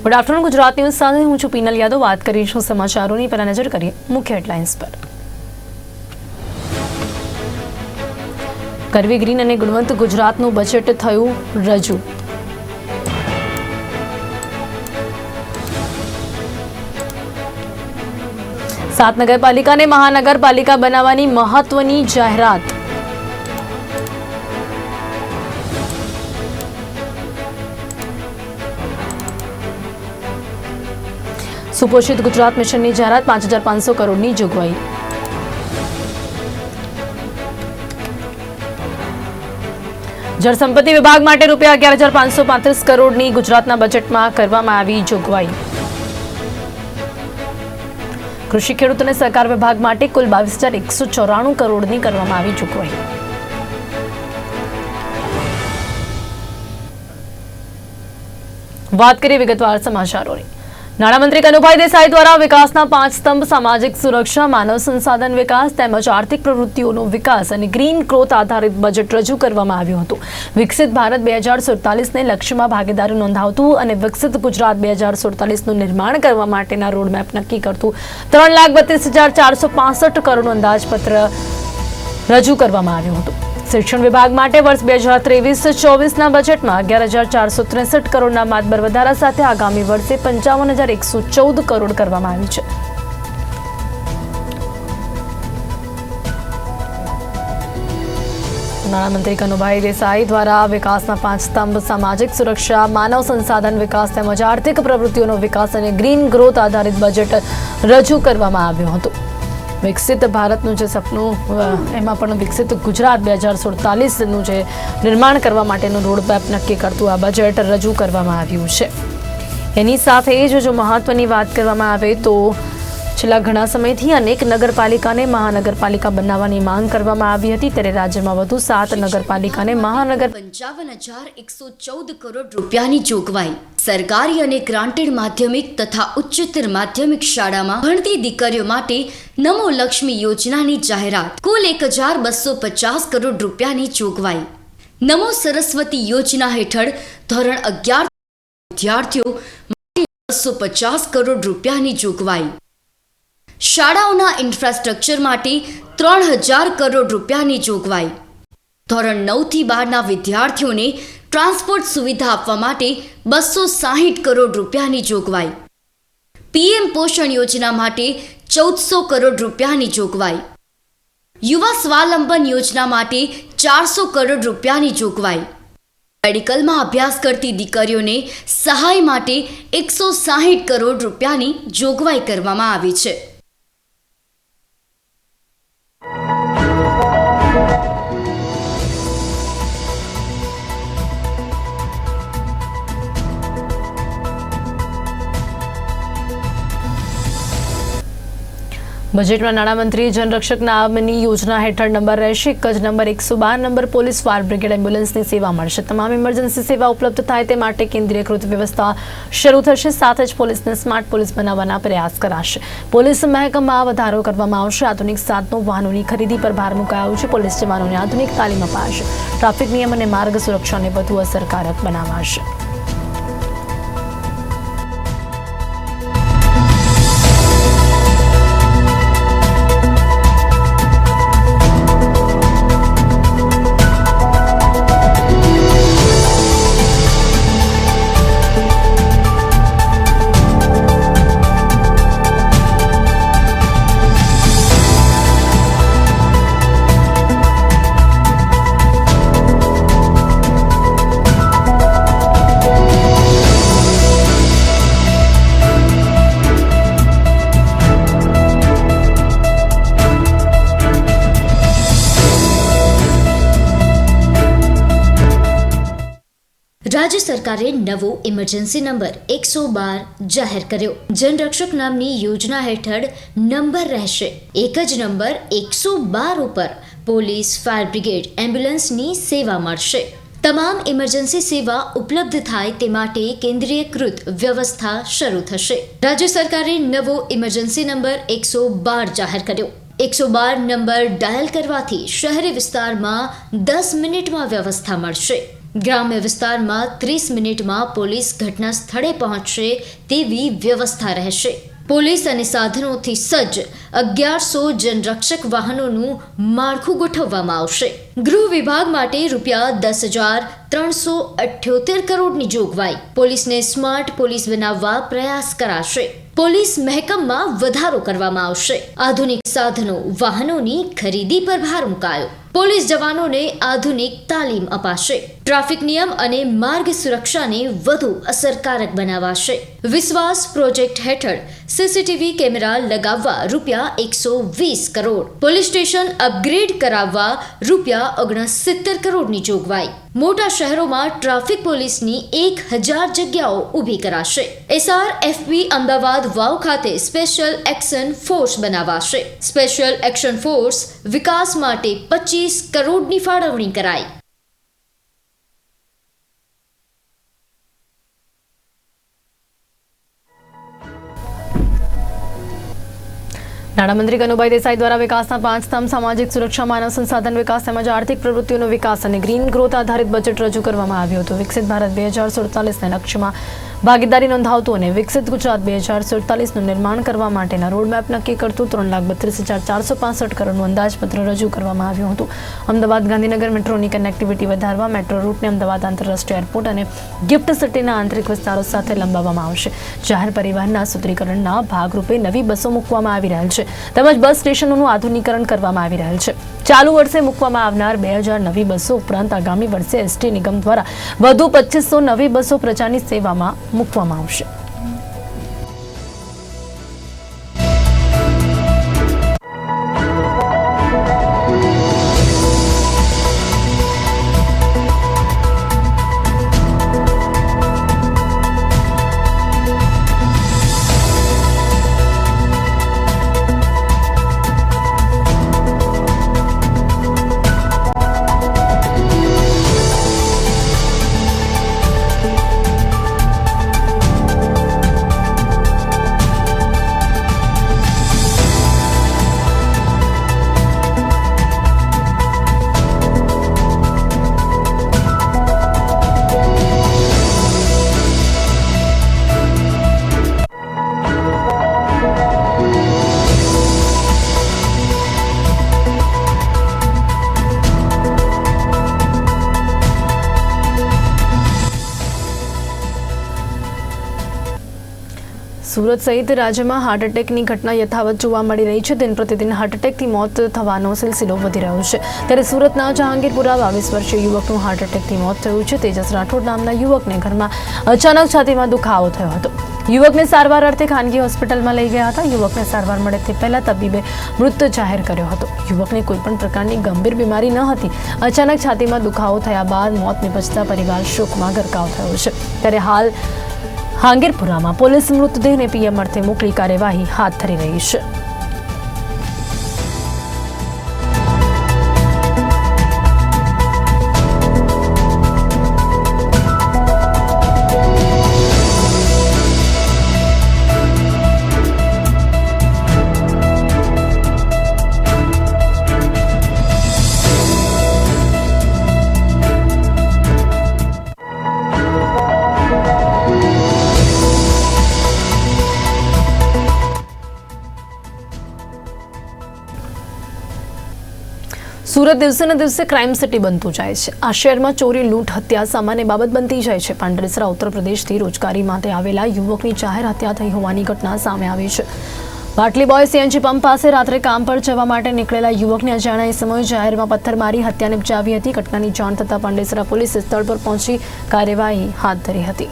Good afternoon Gujarat news સાથે હું છું પીનલ યાદવ. વાત કરીશું સમાચારોની? પહેલા નજર કરીએ મુખ્ય હેડલાઇન્સ પર. કરવી ગ્રીન અને ગુણવંત ગુજરાતનું બજેટ થયું રજૂ. સાત નગરપાલિકાને મહાનગરપાલિકા બનાવવાની મહત્વની જાહેરાત. સુપોષિત ગુજરાત મિશનની જાહેરાત પાંચ હજાર પાંચસો કરોડની જોગવાઈ. જળસંપત્તિ વિભાગ માટે રૂપિયા અગિયાર હજાર પાંચસો પાંત્રીસ કરોડની ગુજરાતના બજેટમાં કરવામાં આવી જોગવાઈ. કૃષિ ખેડૂત અને સહકાર વિભાગ માટે કુલ બાવીસ હજાર એકસો ચોરાણું કરોડની કરવામાં આવી જોગવાઈ. વાત કરીએ વિગતવાર સમાચારોની. નાણામંત્રી કનુભાઈ દેસાઈ દ્વારા વિકાસના પાંચ સ્તંભ, સામાજિક સુરક્ષા, માનવ સંસાધન વિકાસ તેમજ આર્થિક પ્રવૃત્તિઓનો વિકાસ અને ગ્રીન ગ્રોથ આધારિત બજેટ રજૂ કરવામાં આવ્યું હતું. વિકસિત ભારત બે હજાર સુડતાલીસને લક્ષ્યમાં ભાગીદારી નોંધાવતું અને વિકસિત ગુજરાત બે હજાર સુડતાલીસનું નિર્માણ કરવા માટેના રોડમેપ નક્કી કરતું. ત્રણ લાખ બત્રીસ હજાર ચારસો પાસઠ કરોડનું અંદાજપત્ર રજૂ કરવામાં આવ્યું હતું. શિક્ષણ વિભાગ માટે વર્ષ બે હજાર ત્રેવીસ ચોવીસના બજેટમાં અગિયાર હજાર ચારસો ત્રેસઠ કરોડના માતબર વધારા સાથે આગામી વર્ષે પંચાવન હજાર એકસો ચૌદ કરોડ કરવામાં આવી છે. નાણામંત્રી કનુભાઈ દેસાઈ દ્વારા વિકાસના પાંચ સ્તંભ, સામાજિક સુરક્ષા, માનવ સંસાધન વિકાસ તેમજ આર્થિક પ્રવૃત્તિઓનો વિકાસ અને ગ્રીન ગ્રોથ આધારિત બજેટ રજૂ કરવામાં આવ્યું હતું. વિકસિત ભારતનું જે સપનું એમાં પણ વિકસિત ગુજરાત બે હજાર સુડતાલીસનું જે નિર્માણ કરવા માટેનું રોડમેપ નક્કી કરતું આ બજેટ રજૂ કરવામાં આવ્યું છે. એની સાથે જ જો મહત્વની વાત કરવામાં આવે તો છેલ્લા ઘણા સમયથી અનેક નગરપાલિકાને મહાનગરપાલિકા બનાવવાની માંગ કરવામાં આવી હતી. ત્યારે રાજ્યમાં વધુ સાત નગરપાલિકાને મહાનગર પંચાવન હજાર એકસો ચૌદ કરોડ રૂપિયાની જોગવાઈ. સરકારી અને ગ્રાન્ટેડ માધ્યમિક તથા ઉચ્ચતર માધ્યમિક શાળામાં ભણતી દીકરીઓ માટે નમો લક્ષ્મી યોજનાની જાહેરાત. કુલ એક હજાર બસો પચાસ કરોડ રૂપિયાની જોગવાઈ. નમો સરસ્વતી યોજના હેઠળ ધોરણ અગિયાર વિદ્યાર્થીઓ માટે બસો પચાસ કરોડ રૂપિયાની જોગવાઈ. શાળાઓના ઇન્ફ્રાસ્ટ્રક્ચર માટે ત્રણ હજાર કરોડ રૂપિયાની જોગવાઈ. ધોરણ નવથી બારના વિદ્યાર્થીઓને ટ્રાન્સપોર્ટ સુવિધા આપવા માટે બસો સાહીઠ કરોડ રૂપિયાની જોગવાઈ. પીએમ પોષણ યોજના માટે ચૌદસો કરોડ રૂપિયાની જોગવાઈ. યુવા સ્વાવલંબન યોજના માટે ચારસો કરોડ રૂપિયાની જોગવાઈ. મેડિકલમાં અભ્યાસ કરતી દીકરીઓને સહાય માટે એકસો સાહીઠ કરોડ રૂપિયાની જોગવાઈ કરવામાં આવી છે. બજેટમાં નાણામંત્રી જનરક્ષક નામની યોજના હેઠળ નંબર રહેશે. એક જ નંબર એકસો બાર, નંબર પોલીસ, ફાયર બ્રિગેડ, એમ્બ્યુલન્સની સેવા મળશે. તમામ ઇમરજન્સી સેવા ઉપલબ્ધ થાય તે માટે કેન્દ્રીયકૃત વ્યવસ્થા શરૂ થશે. સાથે જ પોલીસને સ્માર્ટ પોલીસ બનાવવાના પ્રયાસ કરાશે. પોલીસ મહેકમમાં વધારો કરવામાં આવશે. આધુનિક સાધનો, વાહનોની ખરીદી પર ભાર મુકાયો છે. પોલીસ જવાનોને આધુનિક તાલીમ અપાશે. ટ્રાફિક નિયમ અને માર્ગ સુરક્ષાને વધુ અસરકારક બનાવાશે. સરકારે નવો ઇમરજન્સી નંબર એકસો બાર જાહેર કર્યો. જનરક્ષક નામની યોજના હેઠળ નંબર રહેશે. એક જ નંબર એકસો બાર ઉપર પોલીસ, ફાયર બ્રિગેડ, એમ્બ્યુલન્સની સેવા મળશે. તમામ ઇમરજન્સી સેવા ઉપલબ્ધ થાય તે માટે કેન્દ્રીયકૃત વ્યવસ્થા શરૂ થશે. રાજ્ય સરકારે નવો ઇમરજન્સી નંબર એકસો બાર જાહેર કર્યો. એકસો બાર નંબર ડાયલ કરવાથી શહેરી વિસ્તારમાં દસ મિનિટમાં વ્યવસ્થા મળશે. ગ્રામ્ય વિસ્તારમાં ત્રીસ મિનિટમાં પોલીસ ઘટના સ્થળે પહોંચશે તેવી વ્યવસ્થા રહેશે. પોલીસ અને સાધનોથી સજ્જ અગિયારસો જનરક્ષક વાહનોનું માળખું ગોઠવવામાં આવશે. ગૃહ વિભાગ માટે રૂપિયા દસ હજાર ત્રણસો અઠ્યોતેર કરોડની જોગવાઈ. પોલીસને સ્માર્ટ પોલીસ બનાવવા પ્રયાસ કરાશે. પોલીસ મહેકમમાં વધારો કરવામાં આવશે. આધુનિક સાધનો વાહનોની ખરીદી પર ભાર મુકાયો. પોલીસ જવાનોને આધુનિક તાલીમ અપાશે. ટ્રાફિક નિયમ અને માર્ગ સુરક્ષાને વધુ અસરકારક બનાવાશે. વિશ્વાસ પ્રોજેક્ટ હેઠળ સીસીટીવી કેમેરા લગાવવા રૂપિયા એકસો વીસ કરોડ. પોલીસ સ્ટેશન અપગ્રેડ કરાવવા રૂપિયા ઓગણસિત્તેર કરોડની જોગવાઈ. મોટા શહેરોમાં ટ્રાફિક પોલીસની એક હજાર જગ્યાઓ ઊભી કરાશે. એસઆર, એફબી, અમદાવાદ વાવ ખાતે સ્પેશિયલ એક્શન ફોર્સ બનાવાશે. સ્પેશિયલ એક્શન ફોર્સ વિકાસ માટે પચીસ કરોડની ફાળવણી કરાઈ. નાણામંત્રી કનુભાઈ દેસાઈ દ્વારા વિકાસના પાંચ સ્તંભ, સામાજિક સુરક્ષા, માનવ સંસાધન વિકાસ તેમજ આર્થિક પ્રવૃત્તિઓનો વિકાસ અને ગ્રીન ગ્રોથ આધારિત બજેટ રજૂ કરવામાં આવ્યું હતું. વિકસિત ભારત બે હજાર સુડતાલીસને લક્ષ્યમાં ભાગીદારી નોંધાવતું અને વિકસિત ગુજરાત બે હજાર સુડતાલીસનું નિર્માણ કરવા માટેના રોડમેપ નક્કી કરતું ત્રણ લાખ બત્રીસ હજાર ચારસો પાસઠ કરોડનું અંદાજપત્ર રજૂ કરવામાં આવ્યું હતું. અમદાવાદ ગાંધીનગર મેટ્રોની કનેક્ટિવિટી વધારવા મેટ્રો રૂટને અમદાવાદ આંતરરાષ્ટ્રીય એરપોર્ટ અને ગિફ્ટ સિટીના આંતરિક વિસ્તારો સાથે લંબાવવામાં આવશે. જાહેર પરિવહનના સુદ્રીકરણના ભાગરૂપે નવી બસો મૂકવામાં આવી રહેલ છે. તેમજ બસ સ્ટેશનોનું આધુનિકરણ કરવામાં આવી રહેલ છે. ચાલુ વર્ષે મૂકવામાં આવનાર બે હજાર નવી બસો ઉપરાંત આગામી વર્ષે એસટી નિગમ દ્વારા વધુ પચીસો નવી બસો પ્રજાની સેવામાં મૂકવામાં આવશે. સુરત સહિત રાજ્યમાં હાર્ટ એટેકની ઘટના યથાવત જોવા મળી રહી છે. દિન પ્રતિદિન હાર્ટ એટેકથી મોત થવાનો સિલસિલો વધી રહ્યો છે. ત્યારે સુરતના જહાંગીરપુરા બાવીસ વર્ષીય યુવકનું હાર્ટ એટેકથી મોત થયું છે. તેજસ રાઠોડ નામના યુવકને ઘરમાં અચાનક છાતીમાં દુખાવો થયો હતો. યુવકને સારવાર અર્થે ખાનગી હોસ્પિટલમાં લઈ ગયા હતા. યુવકને સારવાર મળે તે પહેલાં તબીબે મૃત જાહેર કર્યો હતો. યુવકને કોઈપણ પ્રકારની ગંભીર બીમારી ન હતી. અચાનક છાતીમાં દુખાવો થયા બાદ મોત નિપજતા પરિવાર શોકમાં ગરકાવ થયો છે. ત્યારે હાલ હાંગીરપુરામાં પોલીસ મૃતદેહને પીએમ અર્થે મોકલી કાર્યવાહી હાથ ધરી રહી છે. સુરત દિવસે ને દિવસે ક્રાઇમ સિટી બનતું જાય છે. આ શહેરમાં ચોરી, લૂંટ, હત્યા સામાન્ય બાબત બનતી જાય છે. પાંડરેસરા ઉત્તર પ્રદેશથી રોજગારી માટે આવેલા યુવકની જાહેર હત્યા થઈ હોવાની ઘટના સામે આવી છે. બાટલી બોય સીએનજી પંપ પાસે રાત્રે કામ પર જવા માટે નીકળેલા યુવકને અજાણ્યા સમયે જાહેરમાં પથ્થર મારી હત્યા નિપજાવી હતી. ઘટનાની જાણ થતાં પાંડેસરા પોલીસે સ્થળ પર પહોંચી કાર્યવાહી હાથ ધરી હતી.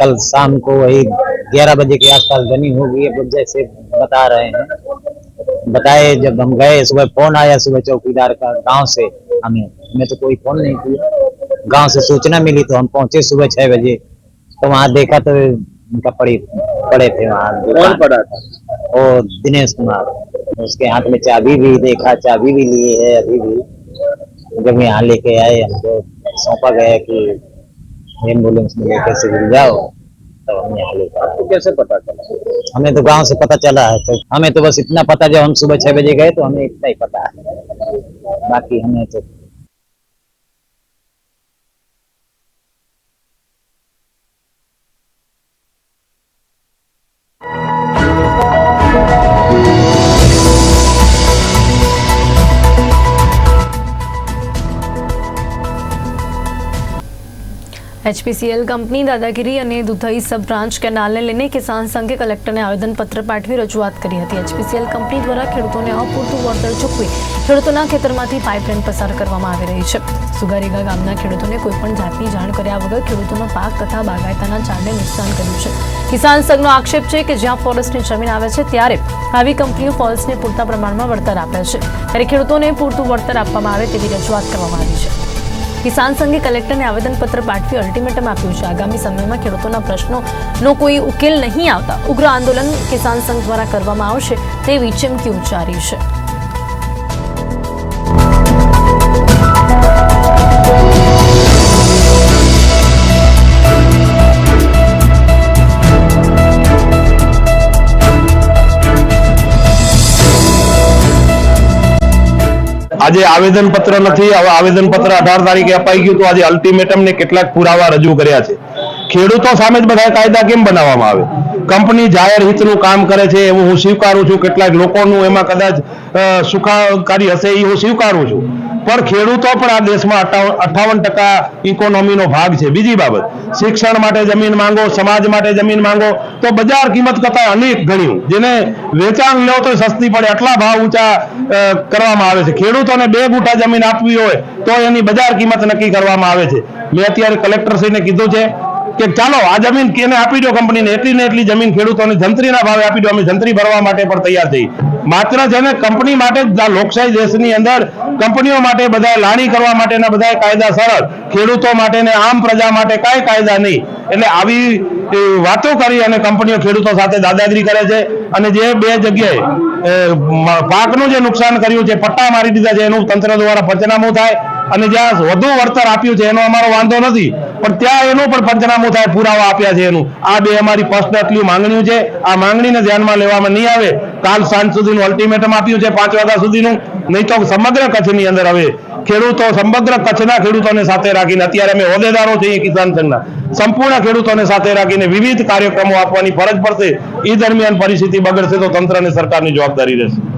कल शाम को वही ग्यारह बजे के आसपास बनी होगी अब जैसे बता रहे हैं। बताए जब हम गए सुबह फ़ोन आया सुबह चौकीदार का गाँव से हमें। हमें तो कोई फ़ोन नहीं किया। गाँव से सूचना मिली तो हम पहुँचे सुबह छह बजे। तो वहाँ देखा तो उनका पड़ी पड़े थे वहाँ कौन। पड़ा था? वो दिनेश कुमार। उसके हाथ में चाबी भी देखा चाबी भी लिए है अभी भी। जब यहाँ लेके आए हमको सौंपा गया कि एम्बुलेंस में लेकर सिविल जाओ तब हम यहाँ लेकर आए आपको कैसे पता चला हमें तो गांव से पता चला है तो हमें तो बस इतना पता जब हम सुबह छह बजे गए तो हमें इतना ही पता है बाकी हमें तो એચપીસીએલ કંપની દાદાગીરી અને દુધઈ સબ બ્રાન્ચ કેનાલને લઈને કિસાન સંઘે કલેક્ટરને આવેદનપત્ર પાઠવી રજૂઆત કરી હતી. એચપીસીએલ કંપની દ્વારા ખેડૂતોને અપૂરતું વળતર ચૂકવી ખેડૂતોના ખેતરમાંથી પાઇપલાઇન પસાર કરવામાં આવી રહી છે. સુગારીગા ગામના ખેડૂતોને કોઈપણ જાતની જાણ કર્યા વગર ખેડૂતોનો પાક તથા બાગાયતાના ઝાડને નુકસાન કર્યું છે. કિસાન સંઘનો આક્ષેપ છે કે જ્યાં ફોરેસ્ટની જમીન આવે છે ત્યારે આવી કંપનીઓ ફોરેસ્ટને પૂરતા પ્રમાણમાં વળતર આપે છે. ત્યારે ખેડૂતોને પૂરતું વળતર આપવામાં આવે તેવી રજૂઆત કરવામાં આવી છે. કિસાન સંઘે કલેક્ટરને આવેદનપત્ર પાઠવી અલ્ટિમેટમ આપ્યું છે. આગામી સમયમાં ખેડૂતોના પ્રશ્નોનો કોઈ ઉકેલ નહીં આવતા. ઉગ્ર આંદોલન કિસાન સંઘ દ્વારા કરવામાં આવશે તેવી ચીમકી ઉચ્ચારી છે. આજે આવેદન પત્ર નથી આવેદન પત્ર અઢાર તારીખે અપાઈ ગયું, તો આજે અલ્ટિમેટમ ને કેટલાક પુરાવા રજૂ કર્યા છે. ખેડૂતો સામે જ બધા કાયદા કેમ બનાવવામાં આવે? કંપની જાહેર હિતનું કામ કરે છે, એવું હું સ્વીકારું છું. કેટલાક લોકોનું એમાં કદાચ સુખાકારી હશે, એ હું સ્વીકારું છું. પણ ખેડૂતો પણ આ દેશમાં અઠાવન ટકા ઇકોનોમીનો ભાગ છે. બીજી બાબત શિક્ષણ માટે જમીન માંગો સમાજ માટે જમીન માંગો તો બજાર કિંમત કરતા અનેક ગણ્યું જેને વેચાણ લો તો સસ્તી પડે આટલા ભાવ ઊંચા કરવામાં આવે છે. ખેડૂતોને બે ગુઠા જમીન આપવી હોય તો એની બજાર કિંમત નક્કી કરવામાં આવે છે. મેં અત્યારે કલેક્ટરશ્રીને કીધું છે કે ચાલો, આ જમીન કેને આપી દો કંપનીને? એટલી ને એટલી જમીન ખેડૂતોને જંત્રીના ભાવે આપી દો. અમે જંત્રી ભરવા માટે પણ તૈયાર થઈ માત્ર છે ને કંપની માટે જ લોકશાહી દેશની અંદર કંપનીઓ માટે બધા લાણી કરવા માટેના બધા કાયદા સરળ. ખેડૂતો માટે ને આમ પ્રજા માટે કાંઈ કાયદા નહીં. એટલે આવી વાતો કરી અને કંપનીઓ ખેડૂતો સાથે દાદાગીરી કરે છે. અને જે બે જગ્યાએ પાકનું જે નુકસાન કર્યું છે, પટ્ટા મારી દીધા છે, એનું તંત્ર દ્વારા પંચનામું થાય. અને જ્યાં વધુ વળતર આપ્યું છે, એનો અમારો વાંધો નથી. પણ ત્યાં એનું પણ પંચનામું થાય, પુરાવા આપ્યા છે એનું. આ બે અમારી એટલી માંગણીઓ છે. આ માંગણીને ધ્યાનમાં લેવામાં નહીં આવે. કાલ સાંજ સુધીનું અલ્ટિમેટમ આપ્યું છે, પાંચ વાગ્યા સુધીનું. નહીં તો સમગ્ર કચ્છની અંદર હવે ખેડૂતો, સમગ્ર કચ્છના ખેડૂતોને સાથે રાખીને, અત્યારે અમે હોદ્દેદારો છીએ કિસાન સંઘના. સંપૂર્ણ ખેડૂતોને સાથે રાખીને વિવિધ કાર્યક્રમો આપવાની ફરજ પડશે. એ દરમિયાન પરિસ્થિતિ બગડશે તો તંત્ર અને સરકારની જવાબદારી રહેશે.